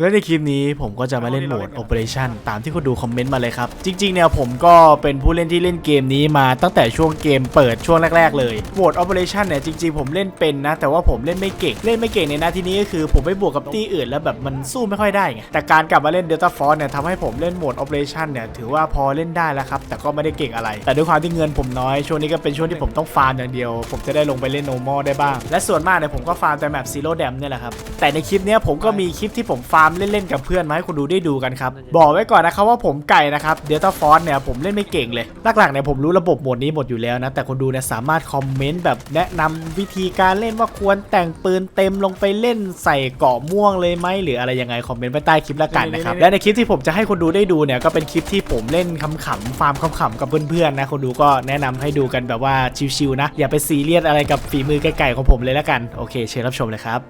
และในคลิปนี้ผมก็จะมาเล่นโหมด Operation ตามที่คุณดูคอมเมนต์มาเลยครับ จริงๆเนี่ยผมก็เป็นผู้เล่นที่เล่นเกมนี้มาตั้งแต่ช่วงเกมเปิดช่วงแรก ๆ เลยโหมด Operation เนี่ยจริงๆ ผมเล่นเป็นนะ แต่ว่าผมเล่นไม่เก่ง เล่นไม่เก่งในหน้าที่นี้ก็คือผมไปบวกกับตี้อื่นแล้วแบบมันสู้ไม่ค่อยได้ไงแต่การกลับมาเล่น Delta Force เนี่ยทำให้ผมเล่นโหมด Operation เนี่ยถือว่าพอเล่นได้แล้วครับแต่ก็ไม่ได้เก่งอะไร แต่ด้วยความที่เงินผมน้อยช่วงนี้ก็เป็นช่วงที่ผมต้องฟาร์มอย่างเดียว ผมจะได้ลงไปเล่น normal ได้บ้างและส่วนมากเนี่ยผมก็ฟาร์มแต่แมป Zero Dam เนี่ยแหละครับแต่ในคลิปเนี้ยผมก็มีคลิปที่ผมฟาร์มเล่นๆกับเพื่อนมาให้คุณดูได้ดูกันครับบอกไว้ก่อนนะครับว่าผมไก่นะครับ Delta Force เนี่ยผมเล่นไม่เก่งเลยหลักๆเนี่ยผมรู้ระบบโหมดนี้หมดอยู่แล้วนะแต่คนดูเนี่ยสามารถคอมเมนต์แบบแนะนำวิธีการเล่นว่าควรแต่งปืนเต็มลงไปเล่นใส่เกราะม่วงเลยไหมหรืออะไรยังไงคอมเมนต์ไว้ใต้คลิปละกันนะครับและในคลิปที่ผมจะให้คนดูได้ดูเนี่ยก็เป็นคลิปที่ผมเล่นขำๆฟาร์มขำๆกับเพื่อนๆนะคนดูก็แนะนำให้ดูกันแบบว่าชิวๆนะอย่าไปซีเรียสอะไรกับฝีมือไก่ๆของผมเลยละกันโอเคเชิญรับชมเลยครับ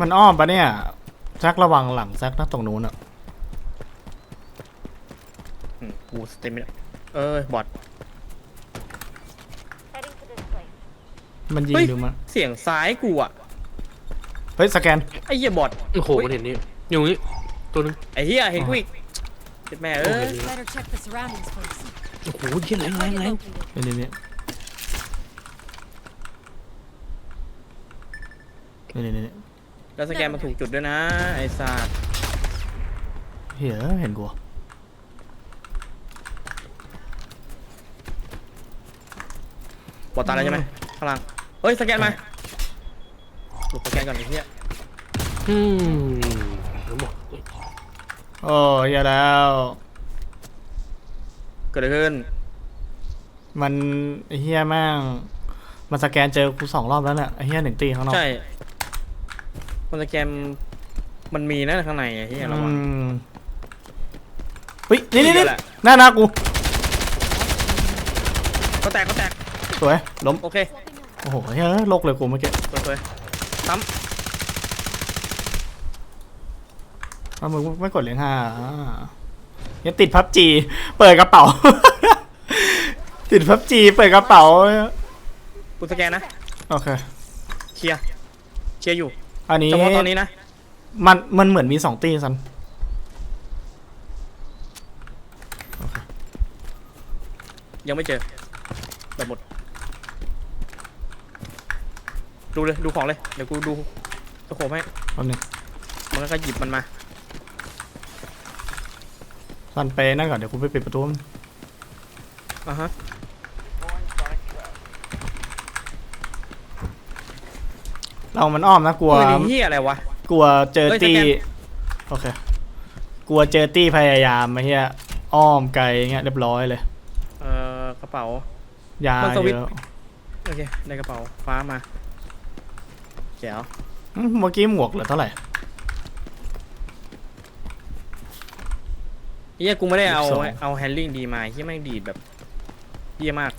มันอ้อมปะเนี่ย แซักระวังหลังแซักนะตรงนู้นอะอืมกูสเต็มไม่ได้เอ้ยบอท Heading to this place. มันยิงเฮ้ย ดูมาเสียงซ้ายกูอะเฮ้ยสแกนไอ้เหี้ยบอทโอ้โหมันเห็นนี่อยู่นี่ตัวนึงไอ้เหี้ยเห็นกูอีกเจ็ดแม่เอ้ย Better check the surroundings first. โอ้โหเหี้ยแรงแรง Target แรง located. นี่นี่นี่นี่นี่นี่ แล้วสแกนมาถูกจุดด้วยนะ ไอ้สัตว์เหี้ยเห็นกูอะบอทตายแล้วใช่ไหมข้างล่างเฮ้ยสแกนมาหลบสแกนก่อนไอ้เหี้ยอืมแล้วบอกโอ้ยอย่าแล้ว เกิดอะไรขึ้น มันไอ้เฮียแม่งมันสแกนเจอกูสองรอบแล้วเนี่ยไอ้เฮียหนึ่งตีข้างนอกใช่ คนสแกนมันมีนะข้างในไอ้เหี้ยระวังอืมเฮ้ยนี่นี่นี่นี่แหละ หน้าหน้ากู ก็แตกก็แตกสวย ล้ม โอเคโอ้โหเฮ้ยโลกเลยกูเมื่อกี้สวยสวยซ้อ้าวมึงไม่กดเลงห้าอ่ายังติดพับจี เปิดกระเป๋า ติดพับจี เปิดกระเป๋าำกูสแกนนะ โอเค เคลียร์ เคลียร์อยู่ อันนี้เฉพาะตอนนี้นะ มันมันเหมือนมีสองตีสันยังไม่เจอแบบหมด ดูเลย ดูของเลย เดี๋ยวกูดูตะโขบให้แป๊บนึงมันก็หยิบมันมาสันไปนั่นก่อนเดี๋ยวกูไปปิดประตูมันอะฮะ เรามันอ้อมนะกลัว ปืนไอ้เหี้ยอะไรวะ กลัวเจอเฮ้ยตี้สแกน โอเคกลัวเจอตี้พยายามไอ้เหี้ยอ้อมไกลเงี้ยเรียบร้อยเลยเอ่อกระเป๋า ยามันสวิตเยช์อะโอเคได้กระเป๋าฟ้ามาแจ๋วอืมเมื่อกี้หมวกเหลือเท่าไหร่เหี้ยกูไม่ได้เอาสิบสอง เอาแฮนดิ้งดีมาเหี้ยแม่งดีดแบบเหี้ยมาก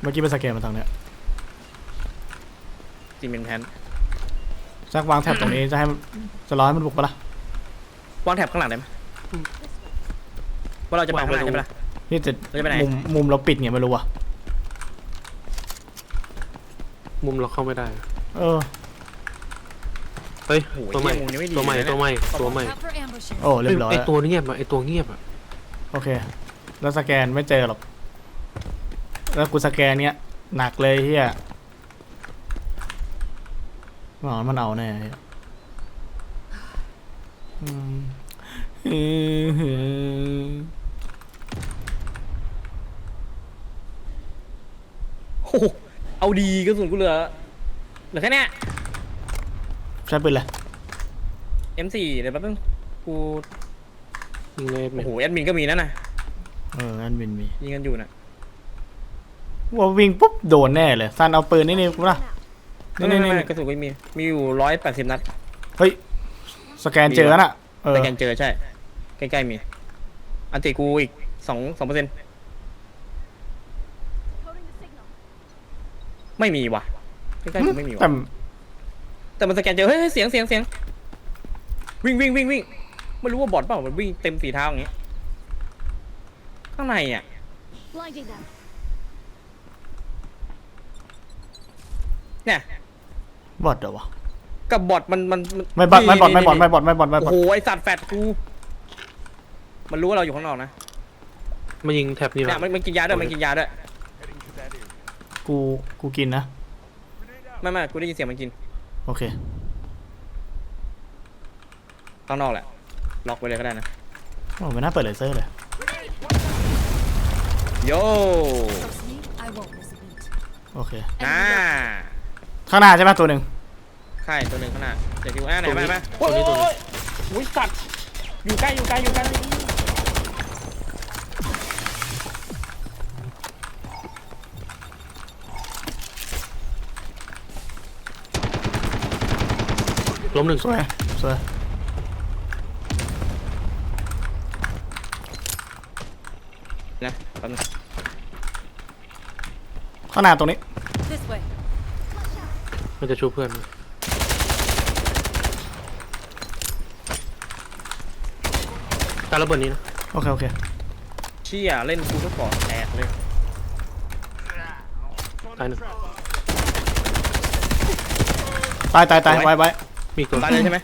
เมื่อกี้ไปสแกนมาทางเนี้ย จริงเป็นแพนจักวางแท็บตรงนี้จะให้มันจะร้อยมันบุกปะล่ะวางแถบข้างหลังได้ไหมว่าเราจะไปข้างหลังใช่ไหมล่ะ นี่จะเราจะไปไหน มุมมุมเราปิดไงไม่รู้อะมุมเราเข้าไม่ได้ เออเฮ้ย โอ้โหตัวใหม่เหี้ยมุมนี้ไม่ดีตัวใหม่เลยนะ ตัวใหม่ตัวใหม่ Out for ambushers. โอ้เรียบร้อยไออะตัวเงียบอะไอตัวเงียบอะโอเค แล้วสแกนไม่เจอหรอกแล้วกูสแกนเนี้ยหนักเลยเฮีย หมอมันเอาแน่เหี้ยอืมอืมโอ้โหเอาดีกระสุนกูเหลือเหลือแค่เนี้ยใช้ปืนเลย M4 เดี๋ยวแป๊บนึงกูยิงเลยโอ้โหแอดมินก็มีนั่นน่ะเออนั่นบินมียิงกันอยู่น่ะว่าวิ่งปุ๊บโดนแน่เลยซันเอาปืนนี่นี่กูละ ไม่นี่ไม่นี่ไม่ นี่กระสุนก็มี มีอยู่ร้อยแปดสิบนัดเฮ้ย สแกนเจอแล้วน่ะ เออ แต่แกนเจอใช่ ใกล้ๆมี อันติกูอีกสองสองเปอร์เซ็นต์ Coding the signal. ไม่มีว่ะ ใกล้ๆกูไม่มีแต่ว่ะแต่มันสแกนเจอเฮ้ยเฮ้ยเสียงเสียงเสียงวิ่งวิ่งวิ่งวิ่งไม่รู้ว่าบอทเปล่ามันวิ่งเต็มสีเท้าอย่างงี้ข้างในอะ Blinding them. เนี่ย บอดเหรอวะกับบอทมันมันนไม่บอดไม่บอดนี่ไม่บอดนี่ไม่บอดไม่บอดไม่บอโอ้ดโหไอสัตว์แฟดกูมันรู้ว่าเราอยู่ข้างนอกนะมายิงแท็บนี่เนี่ยละมันมันกินยาด้วยมันกินยาด้วยกูกูกินนะ ไม่ไม่กูได้ยินเสียงมันกินโอเค ข้างนอกแหละล็อกไว้เลยก็ได้นะโอ้ไม่น่าเปิดเลเซอร์เลย โย่ Trust me, I won't miss a beat. โอเค อ่า ข้างหน้าใช่ไหมตัวหนึ่งใช่ตัวหนึ่งข้างหน้าเดี๋ยวดูอ่าไหนมาไหมโอ้ยโอ้ยโอ้ยโอ้ยสัตว์อยู่ใกล้อยู่ใกล้อยู่ใกล้ล้มหนึ่งสวยสวยนะแป๊บนึงข้างหน้าตรงนี้ This way. มันจะชูเพื่อนมั้ยการระเบิดนี้นะ โอเค โอเค เชี่ยเล่นกูก็ก่อแตกเลย ตายหนึ่งตายตายตายสวยไว้ไว้มีอีกตัวตายเลยใช่ไหม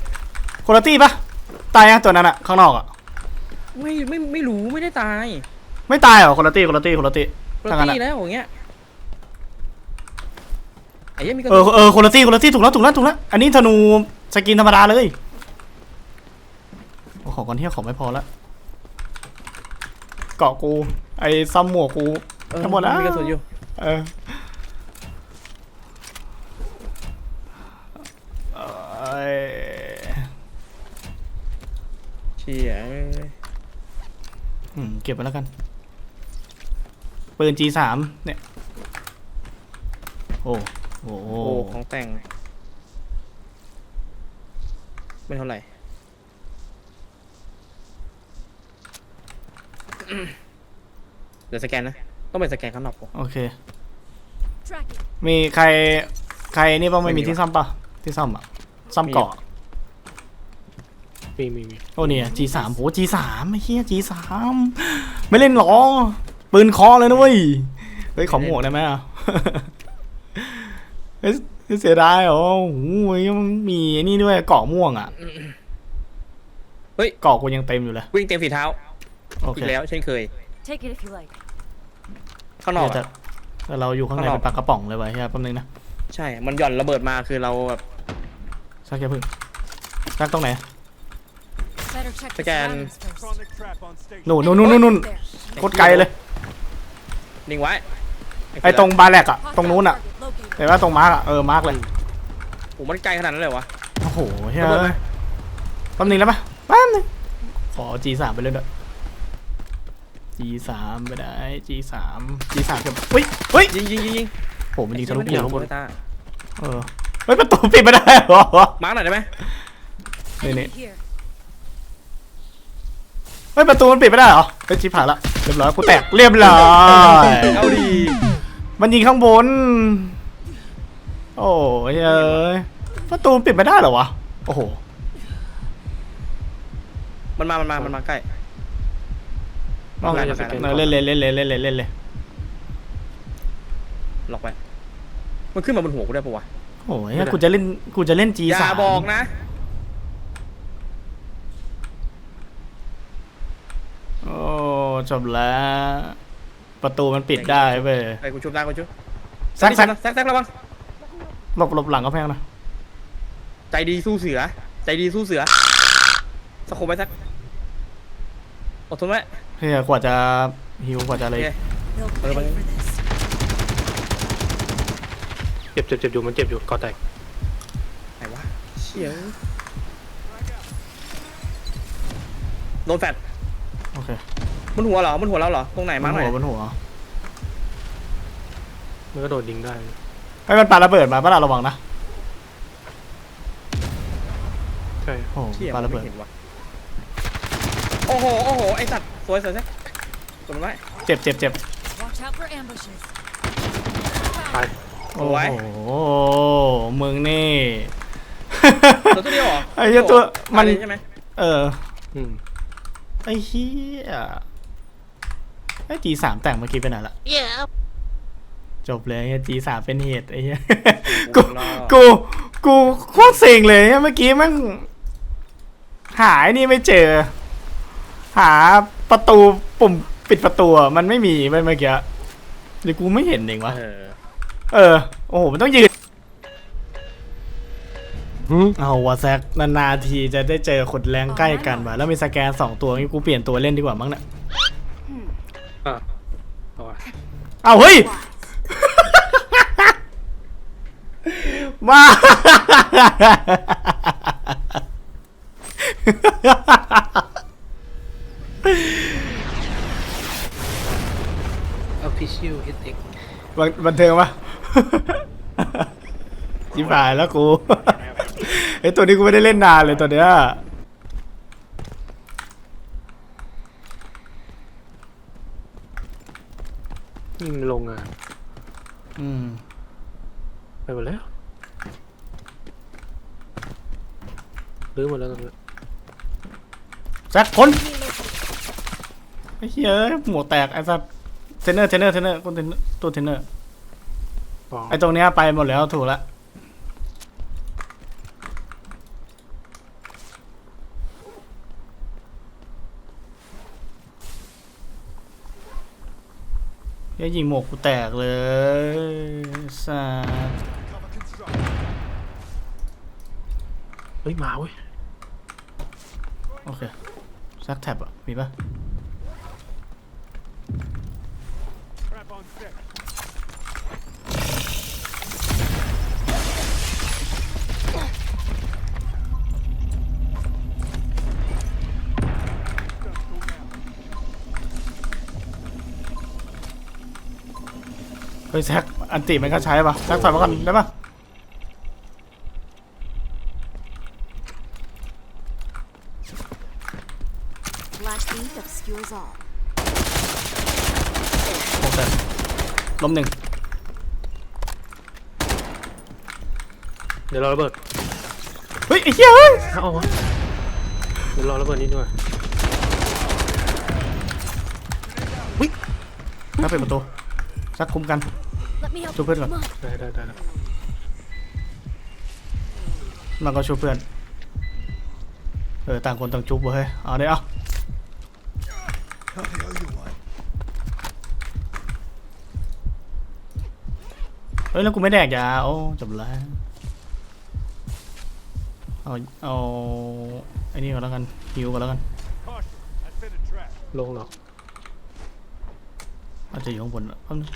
คุณตี้ปะตายอะตัวนั้นอะข้างนอกอะไม่ไม่ไม่รู้ไม่ได้ตายไม่ตายเหรอคุณตี้คุณตี้คุณตี้ปกถ้างั้นติอะแล้วอย่างเงี้ย ไอ้เหี้ยังมีกระเอสุอนเออคุณตี้คุณตี้ถูกแล้วถูกแล้วถูกแล้วอันนี้ธนูสกินธรรมดาเลยโอ้ของก่อนเที่ยวของไม่พอละเกาะกูไอ้ซ้ำหมวกกูเออทั้งหมดแล้วมีกระสุนอยู่เออเอ้ยเชี่ยเอ้ยอืมเก็บไปแล้วกันปืน G3 เนี่ยโอ้ โหโอ้ของแต่งไม่เท่าไหร่เดี๋ยวสแกนนะ ต้องเป็นสแกนข้างนอกก่อนโอเค Tracking. มีใครใครนี่บ้างไม่ไม่มีมีที่ซ่อมปะที่ซ่อมอะซ่อมมีเกาะมีมีมีโอ้เนี่ย G3 โห G3 ไอ้เหี้ย G3 ไม่เล่นหรอ ปืนเคอเลยนะเว้ย เฮ้ย ขอหมวกได้ไหมอะ เฮ้ยเสียดายเหรอโอ้โหมันมีไอ้นี่ด้วยเกาะม่วงอะเฮ้ยเกาะกูยังเต็มอยู่เลยวิ่งเต็มฝีเท้าโออีเคกแล้วเช่นเคย Take it if you like. ข้างนอกแต่อะแต่เราอยู่ข้างในข้างนอกเป็นปลากระป๋องเลยไว้เฮียแป๊บนึงนะใช่ มันหย่อนระเบิดมาคือเราแบบชักแค่พึ่งชักตรงไหน Better check the Again. surroundings first. Electronic trap on station. นู่นนู่นนู่นนู่น There. โคตรไกลเลยนิ่งไว้ไอ้ตรงบาร์แลกอะตรงนู้นอะ Target located. เห็นว่าตรงมาร์กอะเออมาร์กเลยโอ้มันไกลขนาดนั้นเลยวะ โอ้โหเฮียระเบิดไหม แป๊บนึงแล้วปะแป๊บนึงขอ G3 ไปเลยด้วย G3 ไปได้ G3 G3 เก็บเฮ้ยเฮ้ยยิงยิงยิงยิงโหมันยิงทะลุไอ้ปูเหี้นยมันยิงตาเออเฮ้ยประตูปิดไม่ได้เหรอมาร์กหน่อยได้ไหมนี่ Enemy นี่ here. เฮ้ยประตูมันปิดไม่ได้เหรอเฮ้ยชิบหายละเรียบร้อยกูแตกเรียบร้อย เอาดีมันยิงข้างบน โอ้ยเอ้ยประตูมันปิดไม่ได้เหรอวะ โอ้โห มันมา มันมา มันมาใกล้ต้องได้เล่นได้ได้เล่นเล่นเล่นเล่นเล่นเล่นเล่นเลยล็อกไว้มันขึ้นมาบนหัวกูได้ปะวะ โอ้ยกูจะเล่นกูจะเล่น G อย่าสามบอกนะ โอ้จบแล้ว ประตูมันปิดได้เว้ยไอ้กูชุบได้กูชุบแซกแซกแซกแซกระวัง หลบหลบหลังก็แพงนะใจดีสู้เสือ ใจดีสู้เสือสะโคมไว้แซกอดทนไว้เฮียกว่าจะฮิวกว่าจะอะไรโอเค They'll Bye pay bye. for this. เจ็บเจ็บเจ็บอยู่มันเจ็บอยู่ก่อแตกไหนวะเชี่ยโดนแฟดโอเคมันหัวเหรอมันหัวเราเหรอตรงไหนบมานหน่หัอวยบนหัวมันก็โดดยิงได้ ไอ้ยมันปาระเบิดมาปะล่ะระวังนะใช่โอ้โหเชี่ยปาระเบิด ไม่เห็นวะโอ้โห โอ้โห ไอสัตว์ สวยสวยแซกกดมันไว้ เจ็บเจ็บเจ็บ Watch out for ambushes. ตายโอ้เอาไว้โหมึงนี่ ตัวตัวเดียวเหรอไอ้เหี้ยตัวมันตายเลยใช่ไหมเออ อืมไอ้เหี้ยไอ้จีสามแต่งเมื่อกี้ไปไหนละ จบเลยจีสามเป็นเหตุไอ้เหี้ยกูรอดกูกูโคตรเซ็งเลยเมื่อกี้แมันหาไอ้นี่ไม่เจอ หาประตูปุ่มปิดประตูอะมันไม่มีเว้ยเมื่อกี้หรือกูไม่เห็นเองวะเออเออโอ้โห มันต้องยืนหืมเอาวะแซกนานๆทีจะได้เจอคนแรงใกล้กันว่ะแล้วมีสแกนสองตัวงี้กูเปลี่ยนตัวเล่นดีกว่ามั้งเนี่ยอะเอาวะเอาเฮ้ย มาออฟฟิเชียลเอสเอ็กบันบันเทิงปะจิบหายแล้วกูไอตัวนี้กูไม่ได้เล่นนานเลยตัวเนี้ยนี่มันโรงงานอืมไปหมดแล้ว รื้อหมดแล้วตรงนี้แซกคนไอ้เหี้ยหมวกแตกไอ้สัสเทรนเนอร์เทรนเนอร์เทรนเนอร์คนเทรนเนอร์ตัวเทรนเนอร์อ๋อไอ้ตรงเนี้ยไปหมดแล้วถูกละเหี้ยยิงหมวกกูแตกเลยสัสเฮ้ยมาเว้ยโอเค ซักแท็บอะ มีปะเฮ้ยแซกอันติมันก็ใช้ปะแซกถอยมาก่อนได้ปะ Flash beat obscures all. โอเค ล้มหนึ่งเดี๋ยวรอระเบิด เฮ้ยไอ้เหี้ยเฮ้ยเอาเอาวะเดี๋ยวรอระเบิดนิดด้วยถ้าเปิดประตูซักคุมกัน Let me help Chụp you. hết rồi. Come on. ได้ได้ได้ได้มันก็ช่วยเพื่อน เออ ต่างคนต่างจุบเว้ยเอาเดี๋ยวเอา ฮ้ยแล้วกูไม่แดกยาโอ้จบแล้วเอาเอาไอ้นี่ก่อนแล้วกันฮิวก่อนแล้วกันลงเหรออาจจะอยู่ข้างบนอะแป๊บนึง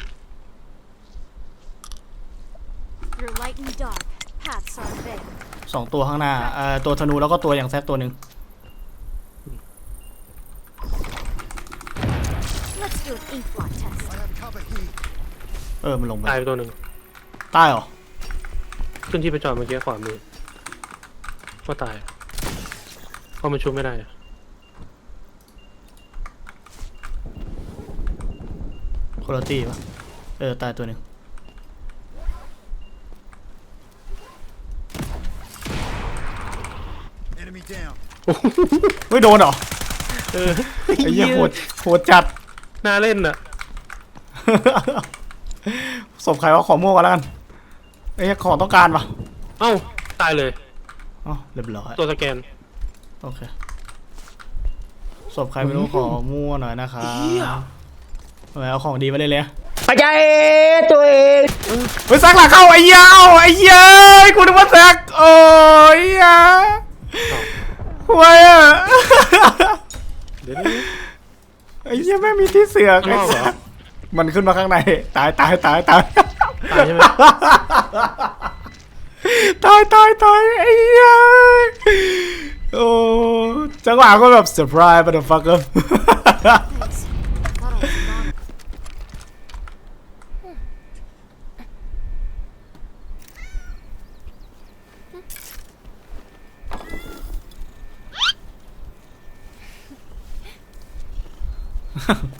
You're light and dark. Paths are vague. สองตัวข้างหน้าเอ่อตัวธนูแล้วก็ตัวอย่างแซกตัวหนึ่ง Let's do an ink blot test. เออมันลงไปตายไปตัวหนึ่ง ใต้เหรอ ขึ้นที่ไปจอดเมื่อกี้ขวามือก็ตายเพราะมันชุบไม่ได้อะคุณภาพปะเออ ตายตัวหนึ่ง Enemy down. เฮ้ยโดนเหรอ เออไอ้เหี้ยโหดโหดจัด น่าเล่นอะ ศพใครว่าขอม่วงกันแล้วกันไอ้ยของต้องการปะเอ้าตายเลย อ๋อเรียบร้อยตัวสแกน โอเคศพใครไม่รู้ขอม่วงหน่อยนะครับเหี้ยทำไมเอาของดีมาเลยเลยปัจจัยตัวเองเฮ้ยแซกหลังเข้าไอ้เหี้ยเอาไอ้เหี้ยกูนึกว่าแซกโอ้ยเหี้ยทำไมอะเดี๋ยวนี้ไอ้เหี้ยไม่งมีที่เสือกข้างนอกเหรอมันขึ้นมาข้างใน ตายตายตายตาย ตายใช่ไหมตายตายตายไอ้เหี้ยโอ้จังหวะก็แบบเซอร์ไพรส์ motherfucker Thanks. Thought I was wrong.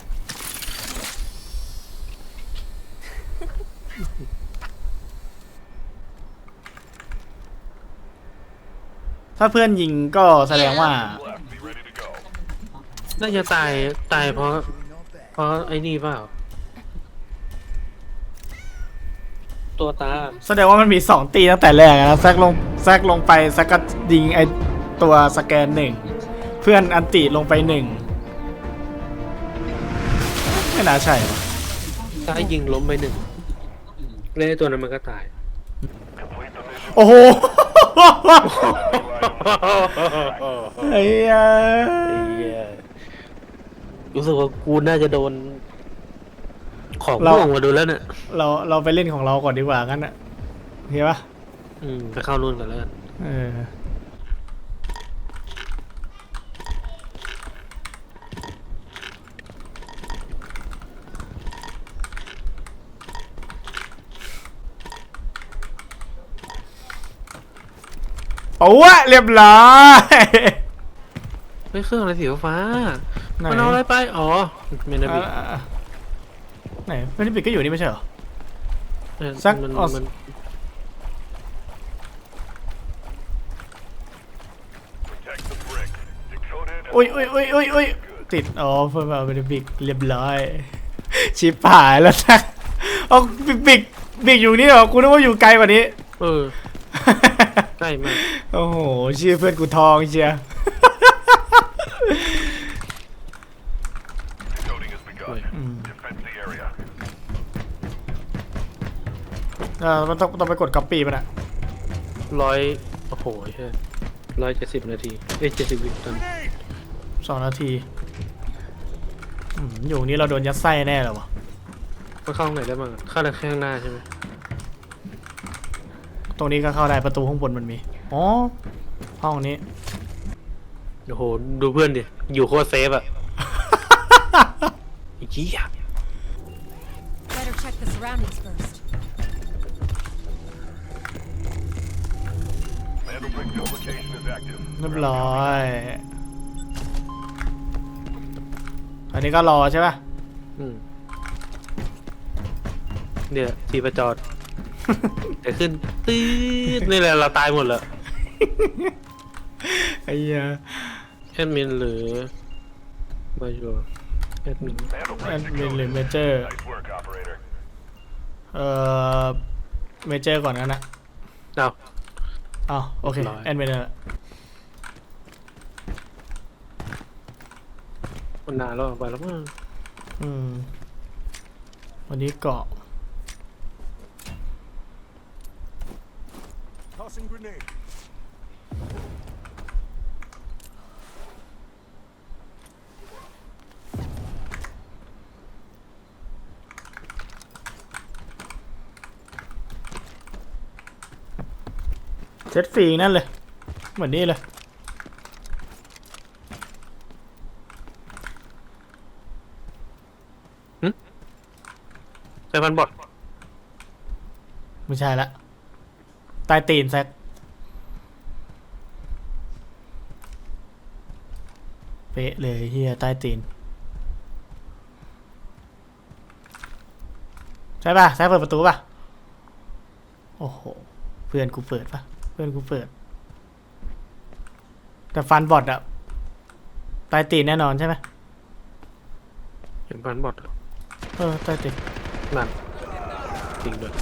ถ้าเพื่อนยิงก็แสดงว่า น่าจะตายตายเพราะ เพราะไอ้นี่เปล่า ตัวตาแสดงว่ามันมี2ตีตั้งแต่แรกอะนะแซกลงแซกลงไปแซกก็ยิงไอตัวสแกนหนึ่งเพื่อนอันติลงไปหนึ่งไม่น่าใช่วะตายยิงล้มไปหนึ่งแล้วไอ้ตัวนั้นมันก็ตาย โอ้โห ไอ้เหี้ยไอ้เหี้ยรู้สึกว่ากูน่าจะโดน ของม่วงมาดูแล้วเนี่ยเราเราไปเล่นของเราก่อนดีกว่างั้นอะโอเคปะอืมไปเข้านู่นกันแล้วกันเออ โอ้วะเรียบร้อยเฮ้ยเครื่องอะไรสีฟ้าไหนมันเอาอะไรไป อ๋อเมนาบิ อ่าไหนไม่ได้ปิดก็อยู่นี่ไม่ใช่เหรอ เออสักมันอ๋อมันอุ้ยอุ้ยอุ้ยอุ้ยอุ้ยติด อ๋อเพิ่มมาเป็นบิกเรียบร้อย ชิปหายแล้วนะเอาบิกบิกบิกอยู่นี่เหรอกูนึกว่าอยู่ไกลกว่านี้ เออ ใกล้มากโอ้โหชื่อเพื่อนกูทองเชียร์โอ้ยอืมเออมันต้องต้องไปกดก๊อปปี้มันอะร้อยโอ้โหใช่ร้อยเจ็ดสิบนาทีเอ้ยเจ็ดสิบวิตอนสองนาทีอืมอยู่นี้เราโดนยัดไส้แน่เลยวะมันเข้าตรงไหนได้บ้างอะเข้าทางข้างหน้าใช่ไหม ตรงนี้ก็เข้าได้ประตูข้างบนมันมี อ๋อ ห้องนี้ โอ้โห ดูเพื่อนดิ อยู่โคตรเซฟอะไอ้เหี้ย Better check the surroundings first. เรียบร้อย อันนี้ก็รอใช่ป่ะ อืมเนี่ยทีประจอด แต่ขึ้นตืดนี่แหละเราตายหมดแล้วไอ้เหี้ยแอดมินหรือมาชัวแอดมินแอดมินหรือเมเจอร์เอ่อ เมเจอร์ก่อนกันนะเอา อ้าวโอเค เรียบร้อย แอดมินเนอร์มันนานแล้วอะไปแล้วมั้งอืม วันนี้เกาะ เซ็ตฟรีนั่นเลย เหมือนนี่เลยใช้พันบอทไม่ใช่ละ ใต้ตีนแซกเป๊ะเลยเฮียใต้ตีน ใช่ป่ะแซกเปิดประตูป่ะ โอ้โห เพื่อนกูเปิดป่ะ เพื่อนกูเปิด แต่ฟันบอดอะใต้ตีนแน่นอนใช่ไหมเห็นพันบอทเออใต้ตีนนั่นจริงด้วย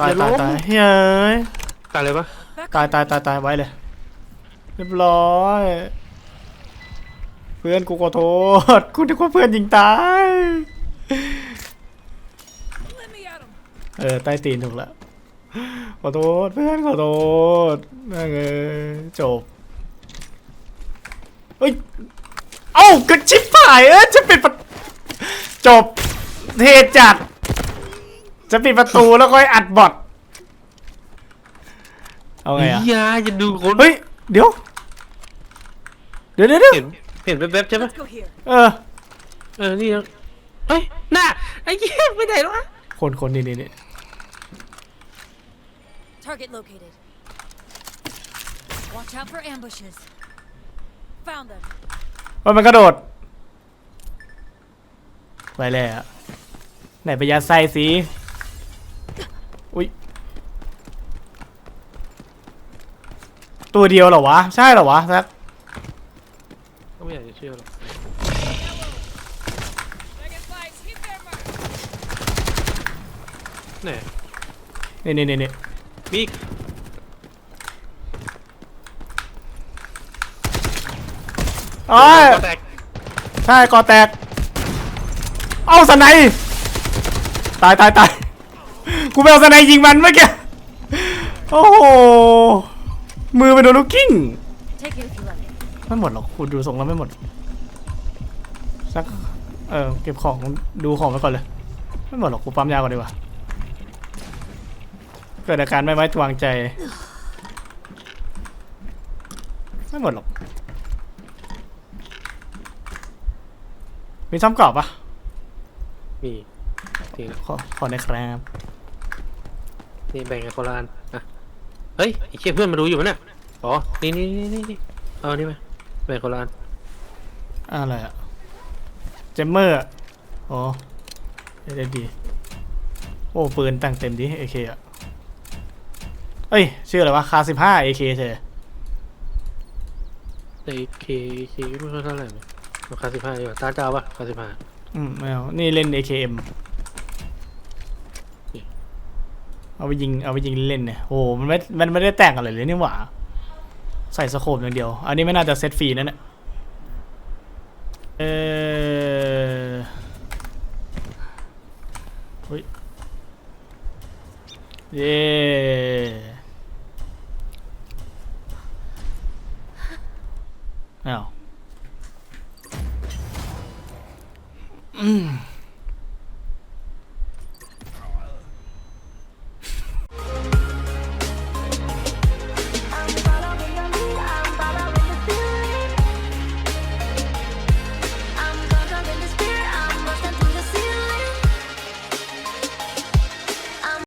ตายอย่าล้ตายมตายเฮ้ยตายเลยปะตายตายตายตายไว้เลย เรียบร้อย เพื่อนกูขอโทษกูนึกว่าเพื่อนยิงตาย เออใต้ตีนถูกแล้วขอโทษเพื่อนขอโทษนั่งเออจบเอ้ย เอ้ากระชิบหายเออจะปิดประจบเทจัด จะปิดประตูแล้วค่อยอัดบอทเอาไงอะอียาจะดูคนเฮ้ยเดี๋ยว เดี๋ยวเดี๋ยวเดี๋ยวเห็นเห็นแวบๆใช่ปะ Let's go here. เออ เออ นี่นะเฮ้ยน่าไอ้เหี้ยไปไหนวะคนคนนี่นี่นี่ Target located. Watch out for ambushes. Found them. ว่ามันกระโดดไปแล้วไหนไปยัดไส้สิ อุ้ยตัวเดียวเหรอวะ ใช่เหรอวะแซกก็ไม่อยากจะเชื่อหรอกเนี่ยเนี่ยเนี่ยเนี่ยบีกโอ้ยใช่กอแตก เอ้าสไนตายตายตาย กูไปเอาสไนป์ยิงมันเมื่อกี้ โอ้โห มือไปโดนลูกกิ้ง Take it if you like. ไม่หมดหรอกคุณดูทรงแล้วไม่หมด สัก เออเก็บของดูของไปก่อนเลย ไม่หมดหรอกกูปั๊มยาก่อนดีกว่า เกิดอาการไม่ไว้วางใจ ไม่หมดหรอก มีซ้ำกรอบปะมีนี่นะขอขอในอยครับ นี่แบ่งกันคนละอันอะเฮ้ยไอ้เชี่ยเพื่อนมาดูอยู่ปะเนี่ยอ๋อนี่นี่นี่นี่นี่เอานี่ไหมแบ่งคนละอันอะไรอะเจมเมอร์อะอ๋อเด็ดดี โอ้ปืนแต่งเต็มดิเอเคอะเอ้ย ชื่ออะไรวะคาสิบห้าเอเคเฉยในเคเคไม่ค่อยเท่าไหร่เลยราคาสิบห้าดีกว่าตาเจ้าปะคาสิบห้าอืมไม่เอานี่เล่น AKM เอาไปยิงเอาไปยิงเล่นเนี่ยโอ้มันไม่มันไม่ได้แต่งอะไรเลยนี่หว่าใส่สโคปอย่างเดียว อันนี้ไม่น่าจะเซตฟรีนั่นแหละเออเฮ้ยเย้อ้าวอืม